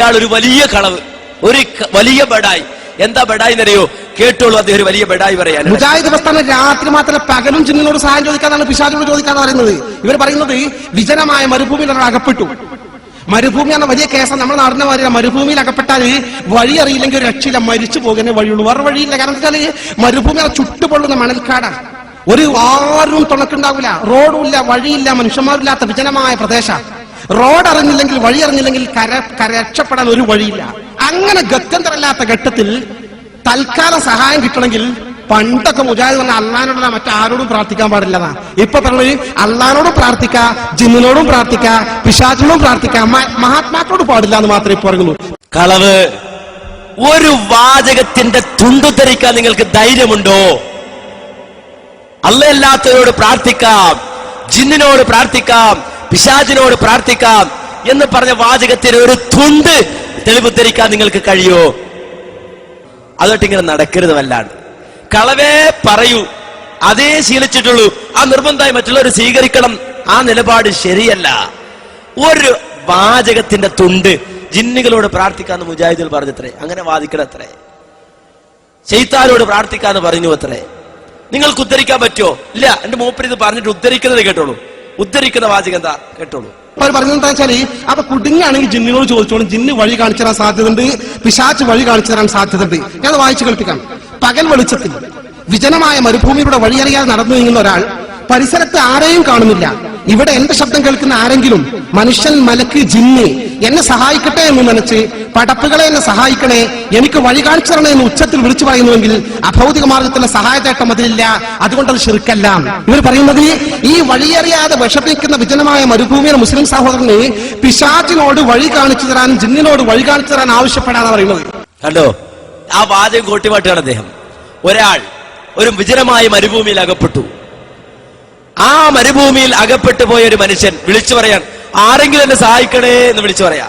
ഇയാൾ ഒരു വലിയ കളവ്. ഒരു വലിയ ബഡായി. എന്താ ബഡായി എന്നറിയോ? കേട്ടോളൂ അദ്ദേഹം വലിയ ബഡായി പറയാൻ. മുജാഹിദ് പ്രസ്ഥാനം രാത്രി മാത്രമേ പകലും ജിന്നിനോട് സഹായം ചോദിക്കാതാണ് പിശാചിനോട് ചോദിക്കാന്ന് പറയുന്നത്. ഇവർ പറയുന്നത് വിജനമായ മരുഭൂമിയിൽ അകപ്പെട്ടു. മരുഭൂമി എന്ന വലിയ കേസാണ് നമ്മൾ നടന്ന മാതിരി മരുഭൂമിയിൽ അകപ്പെട്ടാൽ വഴി അറിയില്ലെങ്കിൽ ഒരു രക്ഷയില്ല. മരിച്ചു പോകുന്ന വഴിയുള്ളൂ. വേറെ വഴിയില്ല. കാരണം വെച്ചാൽ മരുഭൂമി ചുട്ടുപൊള്ളുന്ന മണൽക്കാടാണ് ഒരു ആരും തുണക്കുണ്ടാവില്ല. റോഡും ഇല്ല വഴിയില്ല മനുഷ്യന്മാരില്ലാത്ത വിജനമായ പ്രദേശം. റോഡ് അറിഞ്ഞില്ലെങ്കിൽ വഴി അറിഞ്ഞില്ലെങ്കിൽ കര രക്ഷപ്പെടാൻ ഒരു വഴിയില്ല. അങ്ങനെ ഗത്യന്തരമില്ലാത്ത ഘട്ടത്തിൽ തൽക്കാല സഹായം കിട്ടണമെങ്കിൽ പണ്ടൊക്കെ മുജാഹിദ് പറഞ്ഞ അള്ളഹാനോടല്ല മറ്റാരോടും പ്രാർത്ഥിക്കാൻ പാടില്ലതാ. ഇപ്പൊ പറഞ്ഞത് അള്ളഹാനോടും പ്രാർത്ഥിക്ക ജിന്നിനോടും പ്രാർത്ഥിക്ക പിശാചിനോടും പ്രാർത്ഥിക്ക മഹാത്മാക്കളോട് പാടില്ല എന്ന് മാത്രമേ പറയുള്ളൂ. കളവ് ഒരു വാചകത്തിന്റെ തുണ്ടു ധരിക്കാൻ നിങ്ങൾക്ക് ധൈര്യമുണ്ടോ? അല്ലല്ലാത്തവരോട് പ്രാർത്ഥിക്കാം ജിന്നിനോട് പ്രാർത്ഥിക്കാം പിശാചിനോട് പ്രാർത്ഥിക്കാം എന്ന് പറഞ്ഞ വാചകത്തിന് ഒരു തുണ്ട് തെളിവ് ധരിക്കാൻ നിങ്ങൾക്ക് കഴിയോ? അതൊട്ട് ഇങ്ങനെ നടക്കരുത് വല്ലാണ്ട്. കളവേ പറയൂ. അതേ ശീലിച്ചിട്ടുള്ളൂ. ആ നിർബന്ധമായി മറ്റുള്ളവർ സ്വീകരിക്കണം. ആ നിലപാട് ശരിയല്ല. ഒരു വാചകത്തിന്റെ തുണ്ട് ജിന്നുകളോട് പ്രാർത്ഥിക്കാന്ന് മുജാഹിദിൽ പറഞ്ഞത്രേ. അങ്ങനെ വാദിക്കണത്രേ. ചെയ്ത്താലോട് പ്രാർത്ഥിക്കാന്ന് പറഞ്ഞു അത്രേ നിങ്ങൾക്ക് ഉദ്ധരിക്കാൻ പറ്റുമോ? ഇല്ല. എന്റെ മൂപ്പര് ഇത് പറഞ്ഞിട്ട് ഉദ്ധരിക്കുന്നത് കേട്ടോളൂ. ഉദ്ധരിക്കുന്ന വാചകം എന്താ? കേട്ടോളൂ. അവർ പറഞ്ഞെന്താ വെച്ചാൽ അപ്പൊ കുടുങ്ങാണെങ്കിൽ ജിന്നിനോട് ചോദിച്ചോളും ജിന്ന് വഴി കാണിച്ചു തരാൻ സാധ്യതയുണ്ട് പിശാച്ച് വഴി കാണിച്ചു തരാൻ സാധ്യതയുണ്ട്. ഞാൻ വായിച്ചു കേൾപ്പിക്കാം. പകൽ വെളിച്ചത്തിൽ വിജനമായ മരുഭൂമിയിലൂടെ വഴിയറിയാതെ നടന്നു നീങ്ങുന്ന ഒരാൾ പരിസരത്ത് ആരെയും കാണുന്നില്ല. ഇവിടെ എന്റെ ശബ്ദം കേൾക്കുന്ന ആരെങ്കിലും? മനുഷ്യൻ മലക്ക് ജിന്ന്. എന്നെ സഹായിക്കട്ടെ എന്ന് നനച്ച് പടപ്പുകളെ എന്നെ സഹായിക്കണേ. എനിക്ക് വഴി കാണിച്ചു തരണേ എന്ന് ഉച്ചത്തിൽ വിളിച്ചു പറയുന്നുവെങ്കിൽ അഭൗതിക മാർഗത്തിലെ സഹായതേട്ടം അതിലില്ല. അതുകൊണ്ട് അത് ശിർക്കല്ല. ഇവർ പറയുന്നത് ഈ വഴിയറിയാതെ വിഷമിക്കുന്ന വിജനമായ മരുഭൂമിയുടെ മുസ്ലിം സഹോദരനെ പിശാചിനോട് വഴി കാണിച്ചു തരാൻ ജിന്നിനോട് വഴി കാണിച്ചു തരാൻ ആവശ്യപ്പെടാന്ന് പറയുന്നത്. കണ്ടോ? ആ വാദ്യം കോട്ടിമാട്ടാണ് അദ്ദേഹം. ഒരാൾ ഒരു വിജനമായ മരുഭൂമിയിൽ അകപ്പെട്ടു. ആ മരുഭൂമിയിൽ അകപ്പെട്ടു പോയ ഒരു മനുഷ്യൻ വിളിച്ചു പറയാൻ ആരെങ്കിലും എന്നെ സഹായിക്കണേ എന്ന് വിളിച്ചു പറയാ.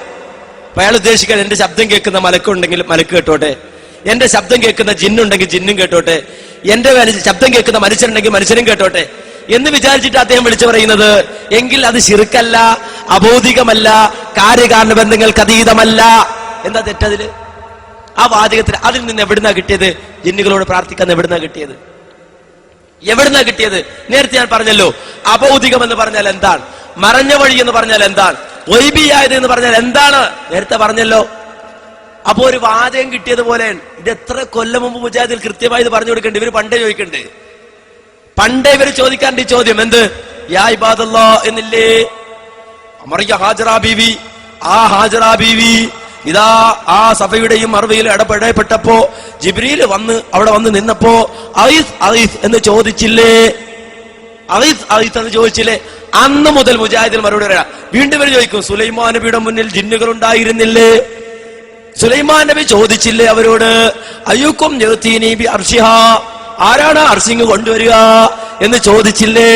അപ്പൊ അയാൾ ഉദ്ദേശിക്കാൻ എന്റെ ശബ്ദം കേൾക്കുന്ന മലക്കുണ്ടെങ്കിൽ മലക്ക് കേട്ടോട്ടെ എന്റെ ശബ്ദം കേൾക്കുന്ന ജിന്നുണ്ടെങ്കിൽ ജിന്നും കേട്ടോട്ടെ എന്റെ ശബ്ദം കേൾക്കുന്ന മനുഷ്യനുണ്ടെങ്കിൽ മനുഷ്യനും കേട്ടോട്ടെ എന്ന് വിചാരിച്ചിട്ട് അദ്ദേഹം വിളിച്ചു പറയുന്നത് എങ്കിൽ അത് ശിർക്കല്ല അബോധികമല്ല കാര്യകാരണ ബന്ധങ്ങൾക്ക് അതീതമല്ല. എന്താ തെറ്റതിൽ? ആ വാചകത്തിൽ അതിൽ നിന്ന് എവിടുന്നാ കിട്ടിയത്? ജിന്നുകളോട് പ്രാർത്ഥിക്കാൻ എവിടുന്നാ കിട്ടിയത്? എവിടുന്നാ കിട്ടിയത്? നേരത്തെ ഞാൻ പറഞ്ഞല്ലോ അബൗദികം എന്ന് പറഞ്ഞാൽ എന്താണ്? മറഞ്ഞ വഴി എന്ന് പറഞ്ഞാൽ എന്താണ്? ഒയ്ബിയായത് എന്ന് പറഞ്ഞാൽ എന്താണ്? നേരത്തെ പറഞ്ഞല്ലോ അപ്പൊ ഒരു വാചകം കിട്ടിയതുപോലെ ഇത് എത്ര കൊല്ലം മുമ്പ് മുജാഹിദിൽ കൃത്യമായി ഇത് പറഞ്ഞു കൊടുക്കേണ്ടി. ഇവർ പണ്ടേ ചോദിക്കണ്ടേ. പണ്ടേ ഇവർ ചോദിക്കാണ്ട് ഈ ചോദ്യം എന്ത്? യാ ഇബാദല്ലോ എന്നില്ലേ? അമറിയ ഹാജറ ബീവി. ആ ഹാജറ ബീവി. ഇതാ ആ സഭയുടെയും മറുവയിൽ ഇടപെടപ്പെട്ടപ്പോ ജിബ്രീൽ വന്ന് അവിടെ വന്ന് നിന്നപ്പോ ഐസ് ഐസ് എന്ന് ചോദിച്ചില്ലേ? ഐസ് ഐസ് എന്ന് ചോദിച്ചില്ലേ? അന്ന് മുതൽ മുജാഹിദിൽ മറുപടി പറയാം. വീണ്ടും ഇവർ ചോദിക്കും സുലൈമാൻ നബിയുടെ മുന്നിൽ ജിന്നുകൾ ഉണ്ടായിരുന്നില്ലേ? സുലൈമാൻ നബി ചോദിച്ചില്ലേ അവരോട് അയ്യൂക്കും ആരാണ് അർഷിങ് കൊണ്ടുവരിക? എന്ന് ചോദിച്ചില്ലേ?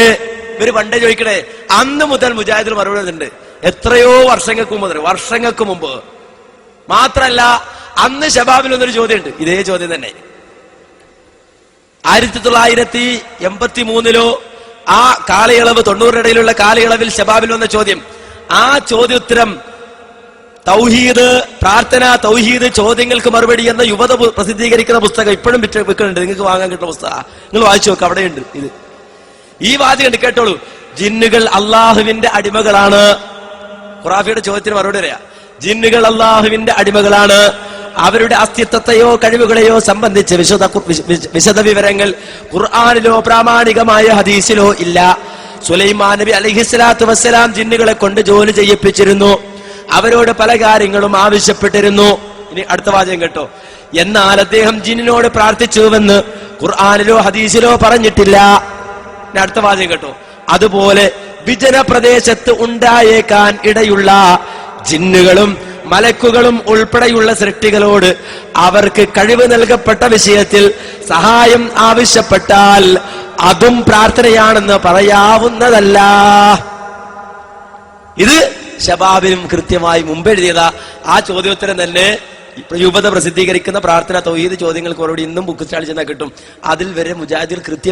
ഇവർ പണ്ടേ ചോദിക്കണേ അന്ന് മുതൽ മുജാഹിദിൽ മറുപടി ഉണ്ട് എത്രയോ വർഷങ്ങൾക്ക് മുതൽ വർഷങ്ങൾക്ക് മുമ്പ് മാത്രല്ല അന്ന് ഷബാബിൽ ഒന്നൊരു ചോദ്യമുണ്ട്. ഇതേ ചോദ്യം തന്നെ. ആയിരത്തി തൊള്ളായിരത്തി എൺപത്തി മൂന്നിലോ ആ കാലയളവ് തൊണ്ണൂറിനിടയിലുള്ള കാലയളവിൽ ഷബാബിൽ വന്ന ചോദ്യം. ആ ചോദ്യോത്തരം തൗഹീദ് പ്രാർത്ഥന തൗഹീദ് ചോദ്യങ്ങൾക്ക് മറുപടി എന്ന യുവത പ്രസിദ്ധീകരിക്കുന്ന പുസ്തകം ഇപ്പോഴും വിറ്റ് വിൽക്കുന്നുണ്ട്. നിങ്ങൾക്ക് വാങ്ങാൻ കിട്ടുന്ന പുസ്തകം. നിങ്ങൾ വായിച്ചു നോക്ക് അവിടെയുണ്ട് ഇത്. ഈ വാചകം കേട്ടോളൂ. ജിന്നുകൾ അള്ളാഹുവിന്റെ അടിമകളാണ്. ഖുറാഫിയുടെ ചോദ്യത്തിന് മറുപടി പറയാ. ജിന്നുകൾ അള്ളാഹുവിന്റെ അടിമകളാണ്. അവരുടെ അസ്തിത്വത്തെയോ കഴിവുകളെയോ സംബന്ധിച്ച് വിശദ വിശ- വിശ- വിശദ വിവരങ്ങൾ ഖുർആാനിലോ പ്രാമാണികമായ ഹദീസിലോ ഇല്ല. സുലൈമാൻ നബി അലഹിസ്ലാത്തു വസ്സലാം ജിന്നുകളെ കൊണ്ട് ജോലി ചെയ്യിപ്പിച്ചിരുന്നു. അവരോട് പല കാര്യങ്ങളും ആവശ്യപ്പെട്ടിരുന്നു. ഇനി അടുത്ത വാചകം കേട്ടോ. എന്നാൽ അദ്ദേഹം ജിന്നിനോട് പ്രാർത്ഥിച്ചുവെന്ന് ഖുർആാനിലോ ഹദീസിലോ പറഞ്ഞിട്ടില്ല. അടുത്ത വാചകം കേട്ടോ. അതുപോലെ വിജന പ്രദേശത്ത് ഉണ്ടായേക്കാൻ ഇടയുള്ള ജിന്നുകളും മലക്കുകളും ഉൾപ്പെടെയുള്ള സൃഷ്ടികളോട് അവർക്ക് കഴിവ് നൽകപ്പെട്ട വിഷയത്തിൽ സഹായം ആവശ്യപ്പെട്ടാൽ അതും പ്രാർത്ഥനയാണെന്ന് പറയാവുന്നതല്ല. ഇത് ഷബാബിനും കൃത്യമായി മുമ്പെഴുതിയതാ. ആ ചോദ്യോത്തരം തന്നെ രൂപത പ്രസിദ്ധീകരിക്കുന്ന പ്രാർത്ഥന തൊയ്ത് ചോദ്യങ്ങൾക്ക് മറുപടി ഇന്നും ബുക്ക് സ്റ്റാളിൽ ചെന്നാൽ കിട്ടും. അതിൽ വരെ മുജാഹിദിൽ കൃത്യം